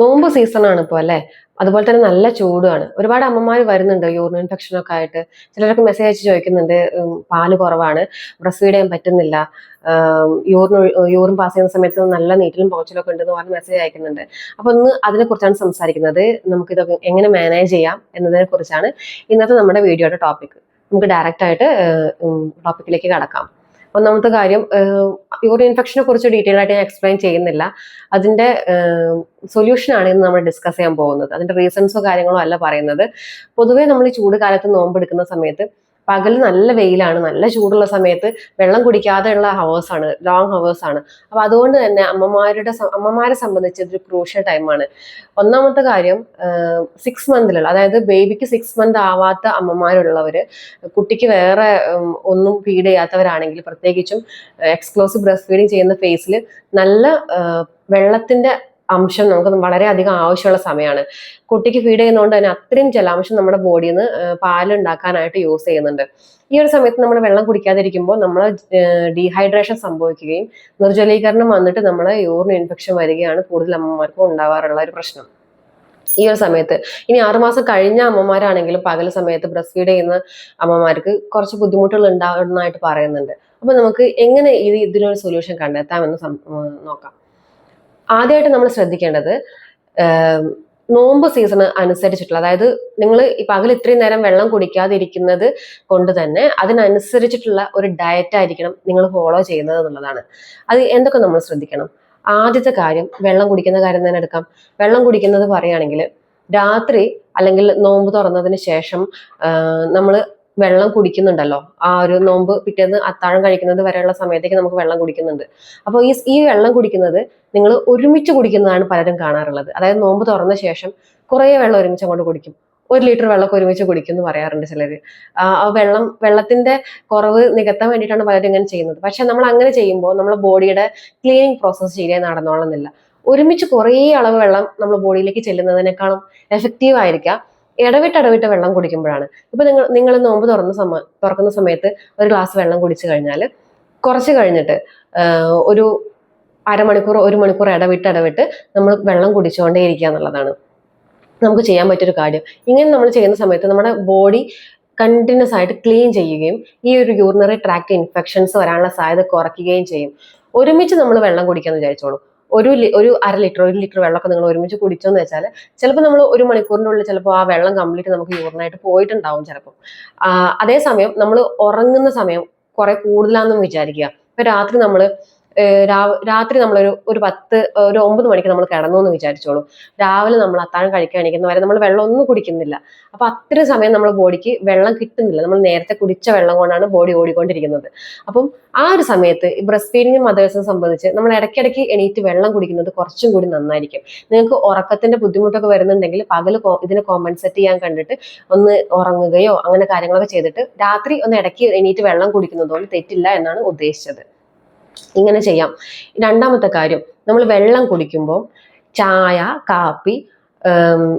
നോമ്പ് സീസണാണ് ഇപ്പോൾ അല്ലേ? അതുപോലെ തന്നെ നല്ല ചൂടുമാണ് ഒരുപാട് അമ്മമാർ വരുന്നുണ്ട് യൂറിൻ ഇൻഫെക്ഷൻ ഒക്കെ ആയിട്ട്. ചിലരൊക്കെ മെസ്സേജ് അയച്ച് ചോദിക്കുന്നുണ്ട് പാൽ കുറവാണ് ബ്രസ്റ്റ് ഫീഡ് ചെയ്യാൻ പറ്റുന്നില്ല യൂറിൻ യൂറിൻ പാസ് ചെയ്യുന്ന സമയത്ത് നല്ല നീറ്റിലും പോച്ചിലും ഒക്കെ ഉണ്ടെന്ന് പറഞ്ഞ് മെസ്സേജ് അയക്കുന്നുണ്ട്. അപ്പൊ ഒന്ന് അതിനെ കുറിച്ചാണ് സംസാരിക്കുന്നത്. നമുക്ക് ഇതൊക്കെ എങ്ങനെ മാനേജ് ചെയ്യാം എന്നതിനെ കുറിച്ചാണ് ഇന്നത്തെ നമ്മുടെ വീഡിയോയുടെ ടോപ്പിക് നമുക്ക് ഡയറക്റ്റ് ആയിട്ട് ടോപ്പിക്കിലേക്ക് കടക്കാം. ഒന്നാമത്തെ കാര്യം യൂറിൻ ഇൻഫെക്ഷനെ കുറിച്ച് ഡീറ്റെയിൽ ആയിട്ട് ഞാൻ എക്സ്പ്ലെയിൻ ചെയ്യുന്നില്ല. അതിന്റെ സൊല്യൂഷൻ ആണ് ഇന്ന് നമ്മൾ ഡിസ്കസ് ചെയ്യാൻ പോകുന്നത്. അതിന്റെ റീസൺസോ കാര്യങ്ങളോ അല്ല പറയുന്നത്. പൊതുവേ നമ്മൾ ഈ ചൂട് കാലത്ത് നോമ്പെടുക്കുന്ന സമയത്ത് പകൽ നല്ല വെയിലാണ് നല്ല ചൂടുള്ള സമയത്ത് വെള്ളം കുടിക്കാതെയുള്ള ഹവേഴ്സാണ് ലോങ് ഹവേഴ്സാണ് ആണ്. അപ്പൊ അതുകൊണ്ട് തന്നെ അമ്മമാരുടെ അമ്മമാരെ സംബന്ധിച്ച് ഇതൊരു ക്രൂഷ്യൽ ടൈമാണ് ഒന്നാമത്തെ കാര്യം സിക്സ് മന്തിലുള്ള അതായത് ബേബിക്ക് സിക്സ് മന്ത് ആവാത്ത അമ്മമാരുള്ളവര് കുട്ടിക്ക് വേറെ ഒന്നും ഫീഡ് ചെയ്യാത്തവരാണെങ്കിൽ പ്രത്യേകിച്ചും എക്സ്ക്ലൂസീവ് ബ്രസ്റ്റ് ഫീഡിങ് ചെയ്യുന്ന ഫേസിൽ നല്ല വെള്ളത്തിന്റെ അംശം നമുക്ക് വളരെയധികം ആവശ്യമുള്ള സമയമാണ്. കുട്ടിക്ക് ഫീഡ് ചെയ്യുന്നതുകൊണ്ട് തന്നെ അത്രയും ജലാംശം നമ്മുടെ ബോഡിയിൽ നിന്ന് പാലുണ്ടാക്കാനായിട്ട് യൂസ് ചെയ്യുന്നുണ്ട്. ഈ ഒരു സമയത്ത് നമ്മൾ വെള്ളം കുടിക്കാതിരിക്കുമ്പോൾ നമ്മൾ ഡീഹൈഡ്രേഷൻ സംഭവിക്കുകയും നിർജലീകരണം വന്നിട്ട് നമ്മൾ യൂറിൻ ഇൻഫെക്ഷൻ വരികയാണ് കൂടുതൽ അമ്മമാർക്കും ഉണ്ടാവാറുള്ള ഒരു പ്രശ്നം. ഈ ഒരു സമയത്ത് ഇനി ആറുമാസം കഴിഞ്ഞ അമ്മമാരാണെങ്കിലും പകൽ സമയത്ത് ബ്രസ്റ്റ് ഫീഡ് ചെയ്യുന്ന അമ്മമാർക്ക് കുറച്ച് ബുദ്ധിമുട്ടുകൾ ഉണ്ടാകുന്നതായിട്ട് പറയുന്നുണ്ട്. അപ്പൊ നമുക്ക് എങ്ങനെ ഇത് ഇതിനൊരു സൊല്യൂഷൻ കണ്ടെത്താമെന്ന് നോക്കാം. ആദ്യമായിട്ട് നമ്മൾ ശ്രദ്ധിക്കേണ്ടത് നോമ്പ് സീസൺ അനുസരിച്ചിട്ടുള്ള അതായത് നിങ്ങൾ ഈ പകൽ ഇത്രയും നേരം വെള്ളം കുടിക്കാതിരിക്കുന്നത് കൊണ്ട് തന്നെ അതിനനുസരിച്ചിട്ടുള്ള ഒരു ഡയറ്റ് ആയിരിക്കണം നിങ്ങൾ ഫോളോ ചെയ്യുന്നത് എന്നുള്ളതാണ്. അത് എന്തൊക്കെ നമ്മൾ ശ്രദ്ധിക്കണം? ആദ്യത്തെ കാര്യം വെള്ളം കുടിക്കുന്ന കാര്യം തന്നെ എടുക്കാം. വെള്ളം കുടിക്കുന്നത് പറയുകയാണെങ്കിൽ രാത്രി അല്ലെങ്കിൽ നോമ്പ് തുറന്നതിന് ശേഷം നമ്മൾ വെള്ളം കുടിക്കുന്നുണ്ടല്ലോ. ആ ഒരു നോമ്പ് പിറ്റേന്ന് അത്താഴം കഴിക്കുന്നത് വരെയുള്ള സമയത്തേക്ക് നമുക്ക് വെള്ളം കുടിക്കുന്നുണ്ട്. അപ്പോൾ ഈ ഈ വെള്ളം കുടിക്കുന്നത് നിങ്ങൾ ഒരുമിച്ച് കുടിക്കുന്നതാണ് പലരും കാണാറുള്ളത്. അതായത് നോമ്പ് തുറന്ന ശേഷം കുറേ വെള്ളം ഒരുമിച്ച് അങ്ങോട്ട് കുടിക്കും. ഒരു ലിറ്റർ വെള്ളമൊക്കെ ഒരുമിച്ച് കുടിക്കും എന്ന് പറയാറുണ്ട് ചിലർ ആ വെള്ളം വെള്ളത്തിന്റെ കുറവ് നികത്താൻ വേണ്ടിയിട്ടാണ് പലരും ഇങ്ങനെ ചെയ്യുന്നത്. പക്ഷെ നമ്മൾ അങ്ങനെ ചെയ്യുമ്പോൾ നമ്മുടെ ബോഡിയുടെ ക്ലീനിങ് പ്രോസസ്സ് ശരിയായി നടന്നോളുന്നില്ല. ഒരുമിച്ച് കുറേ അളവ് വെള്ളം നമ്മൾ ബോഡിയിലേക്ക് ചെല്ലുന്നതിനേക്കാളും എഫക്റ്റീവ് ആയിരിക്കാം. ഇടവിട്ട് ഇടവിട്ട് വെള്ളം കുടിക്കുമ്പോഴാണ്. ഇപ്പൊ നിങ്ങൾ നിങ്ങൾ നോമ്പ് തുറന്ന സമ തുറക്കുന്ന സമയത്ത് ഒരു ഗ്ലാസ് വെള്ളം കുടിച്ചു കഴിഞ്ഞാൽ കുറച്ച് കഴിഞ്ഞിട്ട് ഒരു അരമണിക്കൂർ ഒരു മണിക്കൂർ ഇടവിട്ട് ഇടവിട്ട് നമ്മൾ വെള്ളം കുടിച്ചുകൊണ്ടേ ഇരിക്കുക എന്നുള്ളതാണ്. നമുക്ക് ചെയ്യാൻ പറ്റിയൊരു കാര്യം. ഇങ്ങനെ നമ്മൾ ചെയ്യുന്ന സമയത്ത് നമ്മുടെ ബോഡി കണ്ടിന്യൂസ് ആയിട്ട് ക്ലീൻ ചെയ്യുകയും ഈ ഒരു യൂറിനറി ട്രാക്ട് ഇൻഫെക്ഷൻസ് വരാനുള്ള സാധ്യത കുറയ്ക്കുകയും ചെയ്യും. ഒരുമിച്ച് നമ്മൾ വെള്ളം കുടിക്കാമെന്ന് വിചാരിച്ചോളൂ. ഒരു ഒരു അര ലിറ്റർ ഒരു ലിറ്റർ വെള്ളമൊക്കെ നിങ്ങൾ ഒരുമിച്ച് കുടിച്ചെന്ന് വെച്ചാൽ ചിലപ്പോൾ നമ്മൾ ഒരു മണിക്കൂറിന്റെ ഉള്ളിൽ ചിലപ്പോൾ ആ വെള്ളം കംപ്ലീറ്റ് നമുക്ക് യൂറിനായിട്ട് പോയിട്ടുണ്ടാവും ചിലപ്പോൾ അതേസമയം നമ്മൾ ഉറങ്ങുന്ന സമയം കുറെ കൂടുതലാണെന്ന് വിചാരിക്കുക. ഇപ്പൊ രാത്രി നമ്മൾ രാത്രി നമ്മളൊരു ഒരു പത്ത് ഒരു ഒമ്പത് മണിക്ക് നമ്മൾ കിടന്നു എന്ന് വിചാരിച്ചോളൂ. രാവിലെ നമ്മൾ അത്താഴം കഴിക്കാൻ എണീക്കുന്ന വരെ നമ്മൾ വെള്ളം ഒന്നും കുടിക്കുന്നില്ല. അപ്പൊ അത്ര സമയം നമ്മൾ ബോഡിക്ക് വെള്ളം കിട്ടുന്നില്ല. നമ്മൾ നേരത്തെ കുടിച്ച വെള്ളം കൊണ്ടാണ് ബോഡി ഓടിക്കൊണ്ടിരിക്കുന്നത്. അപ്പം ആ ഒരു സമയത്ത് ബ്രസ്റ്റ് ഫീഡിങ് മദേഴ്സിനെ സംബന്ധിച്ച് നമ്മൾ ഇടയ്ക്കിടയ്ക്ക് എണീറ്റ് വെള്ളം കുടിക്കുന്നത് കുറച്ചും കൂടി നന്നായിരിക്കും. നിങ്ങൾക്ക് ഉറക്കത്തിന്റെ ബുദ്ധിമുട്ടൊക്കെ വരുന്നുണ്ടെങ്കിൽ പകൽ ഇതിനെ കോമ്പൻസേറ്റ് ചെയ്യാൻ കണ്ടിട്ട് ഒന്ന് ഉറങ്ങുകയോ അങ്ങനെ കാര്യങ്ങളൊക്കെ ചെയ്തിട്ട് രാത്രി ഒന്ന് ഇടയ്ക്ക് എണീറ്റ് വെള്ളം കുടിക്കുന്നതുകൊണ്ട് തെറ്റില്ല എന്നാണ് ഉദ്ദേശിച്ചത്. ഇങ്ങനെ ചെയ്യാം. രണ്ടാമത്തെ കാര്യം നമ്മൾ വെള്ളം കുടിക്കുമ്പോൾ ചായ കാപ്പി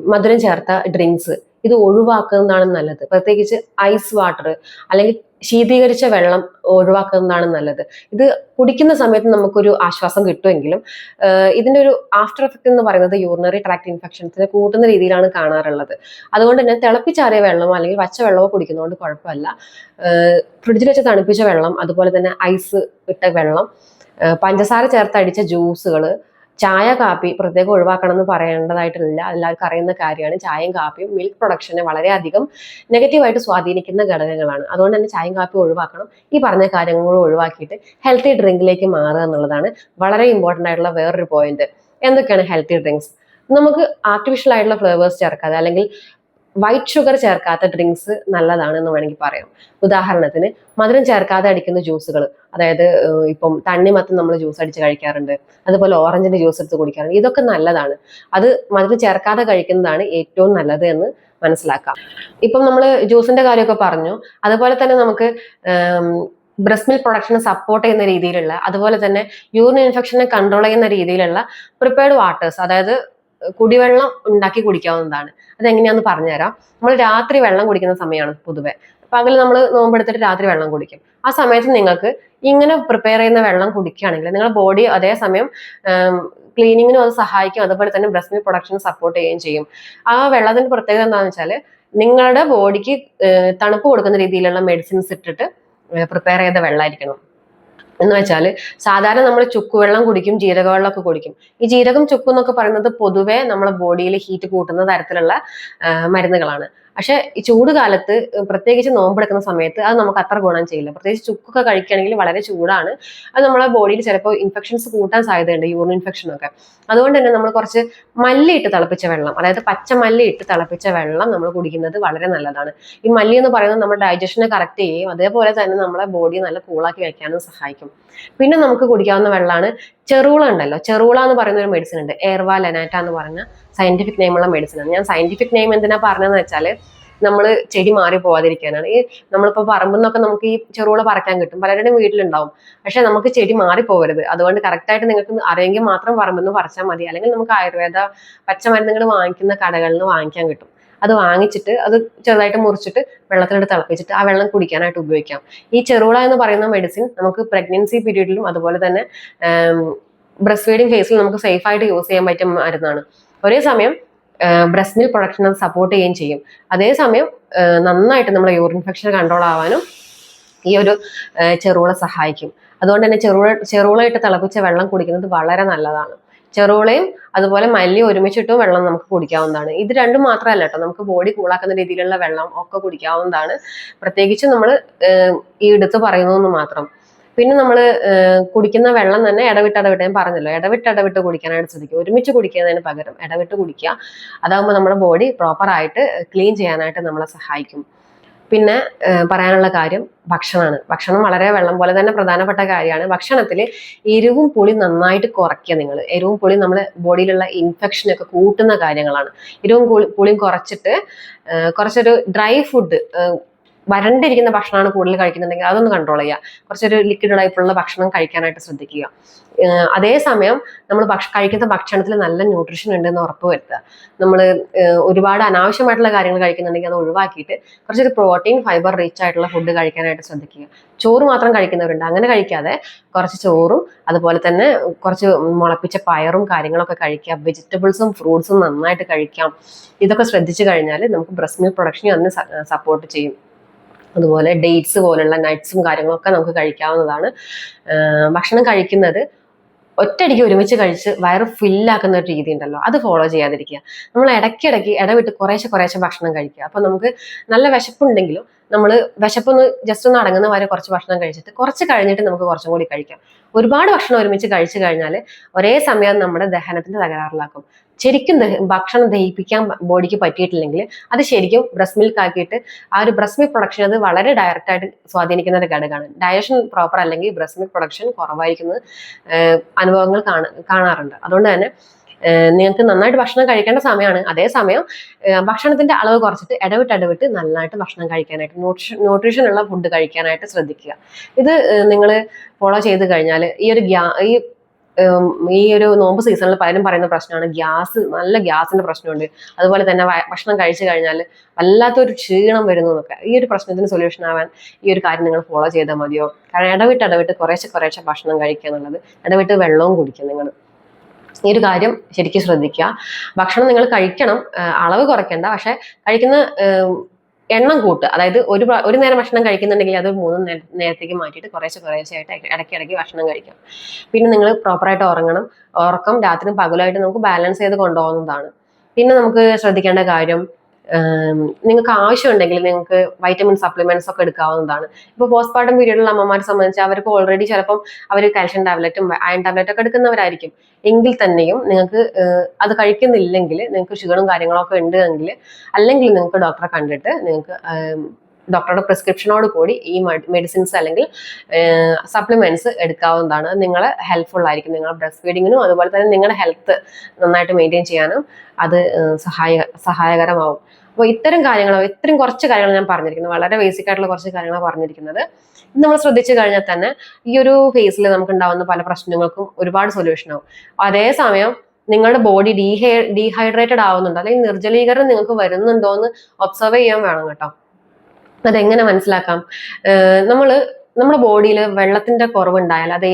മധുരം ചേർത്ത ഡ്രിങ്ക്സ് ഇത് ഒഴിവാക്കുന്നതാണ് നല്ലത്. പ്രത്യേകിച്ച് ഐസ് വാട്ടർ അല്ലെങ്കിൽ ശീതീകരിച്ച വെള്ളം ഒഴിവാക്കുന്നതാണ് നല്ലത്. ഇത് കുടിക്കുന്ന സമയത്ത് നമുക്കൊരു ആശ്വാസം കിട്ടുമെങ്കിലും ഇതിന്റെ ഒരു ആഫ്റ്റർ എഫക്റ്റ് എന്ന് പറയുന്നത് യൂറിനറി ട്രാക്ട് ഇൻഫെക്ഷൻസിനെ കൂട്ടുന്ന രീതിയിലാണ് കാണാറുള്ളത്. അതുകൊണ്ട് തന്നെ തിളപ്പിച്ചാറിയ വെള്ളമോ അല്ലെങ്കിൽ പച്ച വെള്ളമോ കുടിക്കുന്നതുകൊണ്ട് കുഴപ്പമില്ല. ഫ്രിഡ്ജിൽ വെച്ച് തണുപ്പിച്ച വെള്ളം അതുപോലെ തന്നെ ഐസ് ഇട്ട വെള്ളം പഞ്ചസാര ചേർത്ത് അടിച്ച ജ്യൂസുകൾ ചായ കാപ്പി പ്രത്യേകം ഒഴിവാക്കണം എന്ന് പറയേണ്ടതായിട്ടില്ല. എല്ലാവർക്കും അറിയുന്ന കാര്യമാണ്. ചായയും കാപ്പിയും മിൽക്ക് പ്രൊഡക്ഷനെ വളരെയധികം നെഗറ്റീവായിട്ട് സ്വാധീനിക്കുന്ന ഘടകങ്ങളാണ്. അതുകൊണ്ട് തന്നെ ചായയും കാപ്പിയും ഒഴിവാക്കണം. ഈ പറഞ്ഞ കാര്യങ്ങൾ ഒഴിവാക്കിയിട്ട് ഹെൽത്തി ഡ്രിങ്കിലേക്ക് മാറുക എന്നുള്ളതാണ് വളരെ ഇമ്പോർട്ടന്റ് ആയിട്ടുള്ള വേറൊരു പോയിന്റ് എന്തൊക്കെയാണ് ഹെൽത്തി ഡ്രിങ്ക്സ് നമുക്ക് ആർട്ടിഫിഷ്യൽ ആയിട്ടുള്ള ഫ്ലേവേഴ്സ് ചേർക്കാതെ അല്ലെങ്കിൽ വൈറ്റ് ഷുഗർ ചേർക്കാത്ത ഡ്രിങ്ക്സ് നല്ലതാണ് എന്ന് വേണമെങ്കിൽ പറയാം. ഉദാഹരണത്തിന് മധുരം ചേർക്കാതെ അടിക്കുന്ന ജ്യൂസുകൾ അതായത് ഇപ്പം തണ്ണിമത്തം നമ്മൾ ജ്യൂസ് അടിച്ച് കഴിക്കാറുണ്ട്. അതുപോലെ ഓറഞ്ചിന്റെ ജ്യൂസ് എടുത്ത് കുടിക്കാറുണ്ട്. ഇതൊക്കെ നല്ലതാണ്. അത് മധുരം ചേർക്കാതെ കഴിക്കുന്നതാണ് ഏറ്റവും നല്ലത് എന്ന് മനസ്സിലാക്കാം. ഇപ്പം നമ്മൾ ജ്യൂസിന്റെ കാര്യമൊക്കെ പറഞ്ഞു. അതുപോലെ തന്നെ നമുക്ക് ബ്രസ്മിൽ പ്രൊഡക്ഷനെ സപ്പോർട്ട് ചെയ്യുന്ന രീതിയിലുള്ള അതുപോലെ തന്നെ യൂറിൻ ഇൻഫെക്ഷനെ കൺട്രോൾ ചെയ്യുന്ന രീതിയിലുള്ള പ്രിപ്പയർഡ് വാട്ടേഴ്സ് അതായത് കുടിവെള്ളം ഉണ്ടാക്കി കുടിക്കാവുന്നതാണ്. അതെങ്ങനെയാന്ന് പറഞ്ഞുതരാം. നമ്മൾ രാത്രി വെള്ളം കുടിക്കുന്ന സമയമാണ് പൊതുവെ. പകൽ നമ്മൾ നോമ്പെടുത്തിട്ട് രാത്രി വെള്ളം കുടിക്കും. ആ സമയത്ത് നിങ്ങൾക്ക് ഇങ്ങനെ പ്രിപ്പയർ ചെയ്യുന്ന വെള്ളം കുടിക്കുകയാണെങ്കിൽ നിങ്ങളുടെ ബോഡി അതേസമയം ക്ലീനിങ്ങിനും അത് സഹായിക്കും. അതുപോലെ തന്നെ ബ്രസ്റ്റ് മിൽക്ക് പ്രൊഡക്ഷന് സപ്പോർട്ട് ചെയ്യുകയും ചെയ്യും. ആ വെള്ളത്തിന്റെ പ്രത്യേകത എന്താണെന്ന് വെച്ചാൽ നിങ്ങളുടെ ബോഡിക്ക് തണുപ്പ് കൊടുക്കുന്ന രീതിയിലുള്ള മെഡിസിൻസ് ഇട്ടിട്ട് പ്രിപ്പയർ ചെയ്ത വെള്ളമായിരിക്കണം. എന്ന് വെച്ചാൽ സാധാരണ നമ്മൾ ചുക്കുവെള്ളം കുടിക്കും ജീരകവെള്ളമൊക്കെ കുടിക്കും. ഈ ജീരകം ചുക്കും എന്നൊക്കെ പറയുന്നത് പൊതുവെ നമ്മളെ ബോഡിയിൽ ഹീറ്റ് കൂട്ടുന്ന തരത്തിലുള്ള മരുന്നുകളാണ്. പക്ഷെ ഈ ചൂട് കാലത്ത് പ്രത്യേകിച്ച് നോമ്പെടുക്കുന്ന സമയത്ത് അത് നമുക്ക് അത്ര ഗുണം ചെയ്യില്ല. പ്രത്യേകിച്ച് ചുക്കൊക്കെ കഴിക്കുകയാണെങ്കിൽ വളരെ ചൂടാണ്. അത് നമ്മളെ ബോഡിയിൽ ചിലപ്പോൾ ഇൻഫെക്ഷൻസ് കൂട്ടാൻ സാധ്യതയുണ്ട് യൂറിൻ ഇൻഫെക്ഷൻ ഒക്കെ. അതുകൊണ്ട് തന്നെ നമ്മൾ കുറച്ച് മല്ലിയിട്ട് തിളപ്പിച്ച വെള്ളം അതായത് പച്ച മല്ലിയിട്ട് തിളപ്പിച്ച വെള്ളം നമ്മൾ കുടിക്കുന്നത് വളരെ നല്ലതാണ്. ഈ മല്ലി എന്ന് പറയുന്നത് നമ്മുടെ ഡൈജഷനെ കറക്റ്റ് ചെയ്യും അതേപോലെ തന്നെ നമ്മളെ ബോഡി നല്ല കൂളാക്കി വയ്ക്കാനും സഹായിക്കും. പിന്നെ നമുക്ക് കുടിക്കാവുന്ന വെള്ളമാണ് ചെറുള ഉണ്ടല്ലോ. ചെറുള എന്ന് പറയുന്ന ഒരു മെഡിസിൻ ഉണ്ട്. എയർവാ ലനാറ്റ എന്ന് പറഞ്ഞ സയന്റിഫിക് നെയിമുള്ള മെഡിസിൻ ആണ്. ഞാൻ സയന്റിഫിക് നെയിം എന്തിനാ പറഞ്ഞതെന്ന് വെച്ചാൽ നമ്മൾ ചെടി മാറി പോവാതിരിക്കാനാണ്. ഈ നമ്മളിപ്പോൾ പറമ്പിൽ നിന്നൊക്കെ നമുക്ക് ഈ ചെറുള പറിക്കാൻ കിട്ടും. പലരുടെയും വീട്ടിലുണ്ടാവും. പക്ഷെ നമുക്ക് ചെടി മാറി പോകരുത് അതുകൊണ്ട് കറക്റ്റായിട്ട് നിങ്ങൾക്ക് അറിയെങ്കിൽ മാത്രം പറമ്പിൽ നിന്ന് പറിച്ചാൽ മതി. അല്ലെങ്കിൽ നമുക്ക് ആയുർവേദ പച്ചമരുന്നുകൾ വാങ്ങിക്കുന്ന കടകളിൽ നിന്ന് വാങ്ങിക്കാൻ കിട്ടും. അത് വാങ്ങിച്ചിട്ട് അത് ചെറുതായിട്ട് മുറിച്ചിട്ട് വെള്ളത്തിലിട്ട് തിളപ്പിച്ചിട്ട് ആ വെള്ളം കുടിക്കാനായിട്ട് ഉപയോഗിക്കാം. ഈ ചെറുള എന്ന് പറയുന്ന മെഡിസിൻ നമുക്ക് പ്രഗ്നൻസി പീരീഡിലും അതുപോലെ തന്നെ ബ്രസ്റ്റ് ഫീഡിങ് ഫേസിൽ നമുക്ക് സേഫ് ആയിട്ട് യൂസ് ചെയ്യാൻ പറ്റിയ മരുന്നാണ്. ഒരേ സമയം ബ്രസ്റ്റ് മിൽക്ക് പ്രൊഡക്ഷൻ അത് സപ്പോർട്ട് ചെയ്യുകയും ചെയ്യും. അതേസമയം നന്നായിട്ട് നമ്മുടെ യൂറിൻ ഇൻഫെക്ഷൻ കൺട്രോൾ ആവാനും ഈ ഒരു ചെറുള സഹായിക്കും. അതുകൊണ്ട് തന്നെ ചെറുള ചെറുളയിട്ട് തിളപ്പിച്ച വെള്ളം കുടിക്കുന്നത് വളരെ നല്ലതാണ്. ചെറുളയും അതുപോലെ മല്ലി ഒരുമിച്ചിട്ടും വെള്ളം നമുക്ക് കുടിക്കാവുന്നതാണ്. ഇത് രണ്ടും മാത്രമല്ല കേട്ടോ നമുക്ക് ബോഡി കൂളാക്കുന്ന രീതിയിലുള്ള വെള്ളം ഒക്കെ കുടിക്കാവുന്നതാണ്. പ്രത്യേകിച്ച് നമ്മൾ ഈ എടുത്ത് പറയുന്നതെന്ന് മാത്രം. പിന്നെ നമ്മൾ കുടിക്കുന്ന വെള്ളം തന്നെ ഇടവിട്ട് ഇടവിട്ട് ഞാൻ പറഞ്ഞല്ലോ ഇടവിട്ട് ഇടവിട്ട് കുടിക്കാനായിട്ട് ശ്രദ്ധിക്കുക. ഒരുമിച്ച് കുടിക്കുന്നതിന് പകരം ഇടവിട്ട് കുടിക്കുക. അതാകുമ്പോൾ നമ്മുടെ ബോഡി പ്രോപ്പറായിട്ട് ക്ലീൻ ചെയ്യാനായിട്ട് നമ്മളെ സഹായിക്കും. പിന്നെ പറയാനുള്ള കാര്യം ഭക്ഷണമാണ്. ഭക്ഷണം വളരെ വെള്ളം പോലെ തന്നെ പ്രധാനപ്പെട്ട കാര്യമാണ്. ഭക്ഷണത്തിൽ എരിവും പുളി നന്നായിട്ട് കുറയ്ക്കുക നിങ്ങൾ എരിവും പുളി നമ്മുടെ ബോഡിയിലുള്ള ഇൻഫെക്ഷനൊക്കെ കൂട്ടുന്ന കാര്യങ്ങളാണ്. എരിവും പുളിയും കുറച്ചിട്ട് കുറച്ചൊരു ഡ്രൈ ഫുഡ് വരണ്ടിരിക്കുന്ന ഭക്ഷണമാണ് കൂടുതൽ കഴിക്കുന്നുണ്ടെങ്കിൽ അതൊന്ന് കൺട്രോൾ ചെയ്യുക. കുറച്ചൊരു ലിക്വിഡ് ടൈപ്പുള്ള ഭക്ഷണം കഴിക്കാനായിട്ട് ശ്രദ്ധിക്കുക. അതേസമയം നമ്മൾ ഭക്ഷ കഴിക്കുന്ന ഭക്ഷണത്തിൽ നല്ല ന്യൂട്രീഷൻ ഉണ്ടെന്ന് ഉറപ്പ് വരുത്തുക. നമ്മൾ ഒരുപാട് അനാവശ്യമായിട്ടുള്ള കാര്യങ്ങൾ കഴിക്കുന്നുണ്ടെങ്കിൽ അത് ഒഴിവാക്കിയിട്ട് കുറച്ചൊരു പ്രോട്ടീൻ ഫൈബർ റിച്ച് ആയിട്ടുള്ള ഫുഡ് കഴിക്കാനായിട്ട് ശ്രദ്ധിക്കുക. ചോറ് മാത്രം കഴിക്കുന്നവരുണ്ട്. അങ്ങനെ കഴിക്കാതെ കുറച്ച് ചോറും അതുപോലെ തന്നെ കുറച്ച് മുളപ്പിച്ച പയറും കാര്യങ്ങളൊക്കെ കഴിക്കുക. വെജിറ്റബിൾസും ഫ്രൂട്ട്സും നന്നായിട്ട് കഴിക്കാം. ഇതൊക്കെ ശ്രദ്ധിച്ചു കഴിഞ്ഞാൽ നമുക്ക് ബ്രസ്റ്റ് മിൽക്ക് പ്രൊഡക്ഷൻ അതിന് സപ്പോർട്ട് ചെയ്യും. അതുപോലെ ഡേറ്റ്സ് പോലുള്ള നട്ട്സും കാര്യങ്ങളൊക്കെ നമുക്ക് കഴിക്കാവുന്നതാണ്. ഭക്ഷണം കഴിക്കുന്നത് ഒറ്റയടിക്ക് ഒരുമിച്ച് കഴിച്ച് വയറ് ഫില്ലാക്കുന്ന ഒരു രീതി ഉണ്ടല്ലോ അത് ഫോളോ ചെയ്യാതിരിക്കുക. നമ്മൾ ഇടയ്ക്കിടയ്ക്ക് ഇടവിട്ട് കുറേശ്ശെ കുറേശ്ശെ ഭക്ഷണം കഴിക്കുക. അപ്പോൾ നമുക്ക് നല്ല വിശപ്പുണ്ടെങ്കിലും നമ്മൾ വിശപ്പൊന്ന് ജസ്റ്റ് ഒന്ന് അടങ്ങുന്ന വരെ കുറച്ച് ഭക്ഷണം കഴിച്ചിട്ട് കുറച്ച് കഴിഞ്ഞിട്ട് നമുക്ക് കുറച്ചും കൂടി കഴിക്കാം. ഒരുപാട് ഭക്ഷണം ഒരുമിച്ച് കഴിച്ചു കഴിഞ്ഞാൽ ഒരേ സമയം നമ്മുടെ ദഹനത്തിന്റെ തകരാറിലാക്കും. ശരിക്കും ഭക്ഷണം ദഹിപ്പിക്കാൻ ബോഡിക്ക് പറ്റിയിട്ടില്ലെങ്കിൽ അത് ശരിക്കും ബ്രസ്റ്റ് മിൽക്ക് ആക്കിയിട്ട് ആ ഒരു ബ്രസ്റ്റ് മിൽക്ക് പ്രൊഡക്ഷൻ അത് വളരെ ഡയറക്റ്റ് ആയിട്ട് സ്വാധീനിക്കുന്ന ഒരു ഘടകമാണ്. ഡയജഷൻ പ്രോപ്പർ അല്ലെങ്കിൽ ബ്രസ്റ്റ് മിൽക്ക് പ്രൊഡക്ഷൻ കുറവായിരിക്കുന്നത് അനുഭവങ്ങൾ കാണ കാണാറുണ്ട്. അതുകൊണ്ട് തന്നെ നിങ്ങൾക്ക് നന്നായിട്ട് ഭക്ഷണം കഴിക്കേണ്ട സമയമാണ്. അതേസമയം ഭക്ഷണത്തിന്റെ അളവ് കുറച്ചിട്ട് ഇടവിട്ട് ഇടവിട്ട് നന്നായിട്ട് ഭക്ഷണം കഴിക്കാനായിട്ട് ന്യൂട്രീഷൻ ന്യൂട്രീഷൻ ഉള്ള ഫുഡ് കഴിക്കാനായിട്ട് ശ്രദ്ധിക്കുക. ഇത് നിങ്ങൾ ഫോളോ ചെയ്ത് കഴിഞ്ഞാൽ ഈ ഒരു ഗ്യാ ഈ ഈ ഒരു നോമ്പ് സീസണിൽ പലരും പറയുന്ന പ്രശ്നമാണ്. ഗ്യാസ് നല്ല ഗ്യാസിന്റെ പ്രശ്നമുണ്ട്. അതുപോലെ തന്നെ ഭക്ഷണം കഴിച്ചു കഴിഞ്ഞാൽ വല്ലാത്തൊരു ക്ഷീണം വരുന്നു എന്നൊക്കെ ഈ ഒരു പ്രശ്നത്തിന് സൊല്യൂഷൻ ആവാൻ ഈ ഒരു കാര്യം നിങ്ങൾ ഫോളോ ചെയ്താൽ മതിയോ? കാരണം ഇടവിട്ട് ഇടവിട്ട് കുറേശ്ശെ കുറേശ്ശെ ഭക്ഷണം കഴിക്കുക എന്നുള്ളത്. ഇടവിട്ട് വെള്ളവും കുടിക്കുക നിങ്ങൾ. ഈ ഒരു കാര്യം ശരിക്കും ശ്രദ്ധിക്കുക. ഭക്ഷണം നിങ്ങൾ കഴിക്കണം. അളവ് കുറയ്ക്കണ്ട. പക്ഷെ കഴിക്കുന്ന എണ്ണം കൂട്ട്. അതായത് ഒരു ഒരു നേരം ഭക്ഷണം കഴിക്കുന്നുണ്ടെങ്കിൽ അത് മൂന്ന് നേരത്തേക്ക് മാറ്റിയിട്ട് കുറേശ്ശെ കുറേശ്ശെ ആയിട്ട് ഇടയ്ക്ക് ഭക്ഷണം കഴിക്കാം. പിന്നെ നിങ്ങൾ പ്രോപ്പറായിട്ട് ഉറങ്ങണം. ഉറക്കം രാത്രിയും പകലായിട്ട് നമുക്ക് ബാലൻസ് ചെയ്ത് കൊണ്ടുപോകുന്നതാണ്. പിന്നെ നമുക്ക് ശ്രദ്ധിക്കേണ്ട കാര്യം നിങ്ങൾക്ക് ആവശ്യമുണ്ടെങ്കിൽ നിങ്ങൾക്ക് വൈറ്റമിൻ സപ്ലിമെന്റ്സ് ഒക്കെ എടുക്കാവുന്നതാണ്. ഇപ്പോൾ പോസ്റ്റ്മോർട്ടം പീരീഡിലുള്ള അമ്മമാരെ സംബന്ധിച്ച് അവർക്ക് ഓൾറെഡി ചിലപ്പം അവർ കാൽഷ്യം ടാബ്ലറ്റും അയൺ ടാബ്ലറ്റ് ഒക്കെ എടുക്കുന്നവരായിരിക്കും. എങ്കിൽ തന്നെയും നിങ്ങൾക്ക് അത് കഴിക്കുന്നില്ലെങ്കിൽ നിങ്ങൾക്ക് ഷുഗറും കാര്യങ്ങളൊക്കെ ഉണ്ട് എങ്കിൽ അല്ലെങ്കിൽ നിങ്ങൾക്ക് ഡോക്ടറെ കണ്ടിട്ട് നിങ്ങൾക്ക് ഡോക്ടറുടെ പ്രിസ്ക്രിപ്ഷനോട് കൂടി ഈ മെഡിസിൻസ് അല്ലെങ്കിൽ സപ്ലിമെന്റ്സ് എടുക്കാവുന്നതാണ്. നിങ്ങളെ ഹെൽപ്ഫുൾ ആയിരിക്കും. നിങ്ങളുടെ ബ്രസ്റ്റ് ഫീഡിങ്ങിനും അതുപോലെ തന്നെ നിങ്ങളുടെ ഹെൽത്ത് നന്നായിട്ട് മെയിന്റെയിൻ ചെയ്യാനും അത് സഹായ സഹായകരമാവും. അപ്പോൾ ഇത്തരം കാര്യങ്ങളോ ഇത്രയും കുറച്ച് കാര്യങ്ങൾ ഞാൻ പറഞ്ഞിരിക്കുന്നത് വളരെ ബേസിക് ആയിട്ടുള്ള കുറച്ച് കാര്യങ്ങളാണ് പറഞ്ഞിരിക്കുന്നത്. നമ്മൾ ശ്രദ്ധിച്ചു കഴിഞ്ഞാൽ തന്നെ ഈ ഒരു ഫേസിൽ നമുക്ക് ഉണ്ടാവുന്ന പല പ്രശ്നങ്ങൾക്കും ഒരുപാട് സൊല്യൂഷൻ ആവും. അതേസമയം നിങ്ങളുടെ ബോഡി ഡീഹൈ ഡീഹൈഡ്രേറ്റഡ് ആവുന്നുണ്ടോ. അല്ലെങ്കിൽ നിർജലീകരണം നിങ്ങൾക്ക് വരുന്നുണ്ടോ എന്ന് ഒബ്സർവ് ചെയ്യാൻ വേണം കേട്ടോ. അതെങ്ങനെ മനസ്സിലാക്കാം? നമ്മൾ നമ്മുടെ ബോഡിയിൽ വെള്ളത്തിന്റെ കുറവുണ്ടായാൽ അത്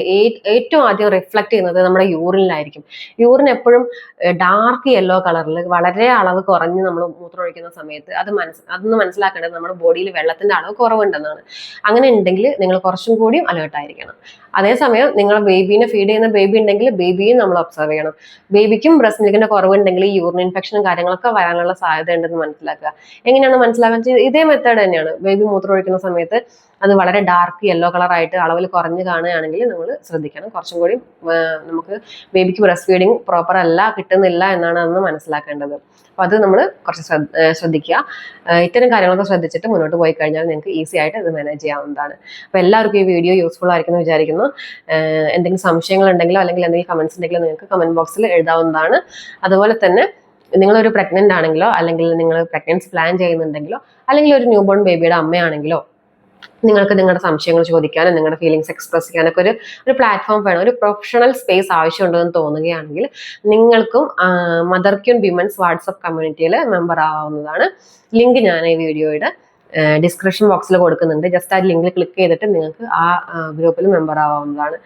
ഏറ്റവും ആദ്യം റിഫ്ലക്ട് ചെയ്യുന്നത് നമ്മുടെ യൂറിനിലായിരിക്കും യൂറിൻ എപ്പോഴും ഡാർക്ക് യെല്ലോ കളറിൽ വളരെ അളവ് കുറഞ്ഞ് നമ്മൾ മൂത്രം ഒഴിക്കുന്ന സമയത്ത് അത് മനസ്സ് അതൊന്ന് മനസ്സിലാക്കേണ്ടത് നമ്മുടെ ബോഡിയിൽ വെള്ളത്തിന്റെ അളവ് കുറവുണ്ടെന്നാണ്. അങ്ങനെ ഉണ്ടെങ്കിൽ നിങ്ങൾ കുറച്ചും കൂടിയും അലേർട്ടായിരിക്കണം അതേസമയം നിങ്ങൾ ബേബീനെ ഫീഡ് ചെയ്യുന്ന ബേബി ഉണ്ടെങ്കിൽ ബേബിയും നമ്മൾ ഒബ്സർവ് ചെയ്യണം. ബേബിക്കും ബ്രസ്റ്റ് മിൽക്കിന്റെ കുറവുണ്ടെങ്കിൽ യൂറിൻ ഇൻഫെക്ഷനും കാര്യങ്ങളൊക്കെ വരാനുള്ള സാധ്യത ഉണ്ടെന്ന് മനസ്സിലാക്കുക. എങ്ങനെയാണ് മനസ്സിലാക്കാൻ? ഇതേ മെത്തേഡ് തന്നെയാണ്. ബേബി മൂത്രം ഒഴിക്കുന്ന സമയത്ത് അത് വളരെ ഡാർക്ക് യെല്ലോ കളറായിട്ട് അളവിൽ കുറഞ്ഞ് കാണുകയാണെങ്കിൽ നമ്മൾ ശ്രദ്ധിക്കണം. കുറച്ചും കൂടി നമുക്ക് ബേബിക്ക് ബ്രസ്റ്റ് ഫീഡിങ് പ്രോപ്പർ അല്ല കിട്ടുന്നില്ല എന്നാണ് അന്ന് മനസ്സിലാക്കേണ്ടത്. അപ്പൊ അത് നമ്മൾ കുറച്ച് ശ്രദ്ധിക്കുക. ഇത്തരം കാര്യങ്ങളൊക്കെ ശ്രദ്ധിച്ചിട്ട് മുന്നോട്ട് പോയി കഴിഞ്ഞാൽ നിങ്ങൾക്ക് ഈസി ആയിട്ട് ഇത് മാനേജ് ചെയ്യാവുന്നതാണ്. അപ്പോൾ എല്ലാവർക്കും ഈ വീഡിയോ യൂസ്ഫുൾ ആയിരിക്കും എന്ന് വിചാരിക്കുന്നു എന്തെങ്കിലും സംശയങ്ങൾ ഉണ്ടെങ്കിലോ അല്ലെങ്കിൽ എന്തെങ്കിലും കമന്റ്സ് ഉണ്ടെങ്കിലോ നിങ്ങൾക്ക് കമന്റ് ബോക്സിൽ എഴുതാവുന്നതാണ്. അതുപോലെ തന്നെ നിങ്ങളൊരു പ്രഗ്നന്റ് ആണെങ്കിലോ അല്ലെങ്കിൽ നിങ്ങൾ പ്രഗ്നൻസി പ്ലാൻ ചെയ്യുന്നുണ്ടെങ്കിലോ അല്ലെങ്കിൽ ഒരു ന്യൂ ബോൺ ബേബിയുടെ അമ്മയാണെങ്കിലോ നിങ്ങൾക്ക് നിങ്ങളുടെ സംശയങ്ങൾ ചോദിക്കാനും നിങ്ങളുടെ ഫീലിങ്സ് എക്സ്പ്രസ് ചെയ്യാനൊക്കെ ഒരു ഒരു പ്ലാറ്റ്ഫോം വേണം. ഒരു പ്രൊഫഷണൽ സ്പേസ് ആവശ്യമുണ്ടെന്ന് തോന്നുകയാണെങ്കിൽ നിങ്ങൾക്കും മദർ ക്യൂൻ വിമൻസ് വാട്സപ്പ് കമ്മ്യൂണിറ്റിയിൽ മെമ്പർ ആവാവുന്നതാണ് ലിങ്ക് ഞാൻ ഈ വീഡിയോയുടെ ഡിസ്ക്രിപ്ഷൻ ബോക്സിൽ കൊടുക്കുന്നുണ്ട്. ജസ്റ്റ് ആ ലിങ്കിൽ ക്ലിക്ക് ചെയ്തിട്ട് നിങ്ങൾക്ക് ആ ഗ്രൂപ്പിൽ മെമ്പർ ആവാവുന്നതാണ്.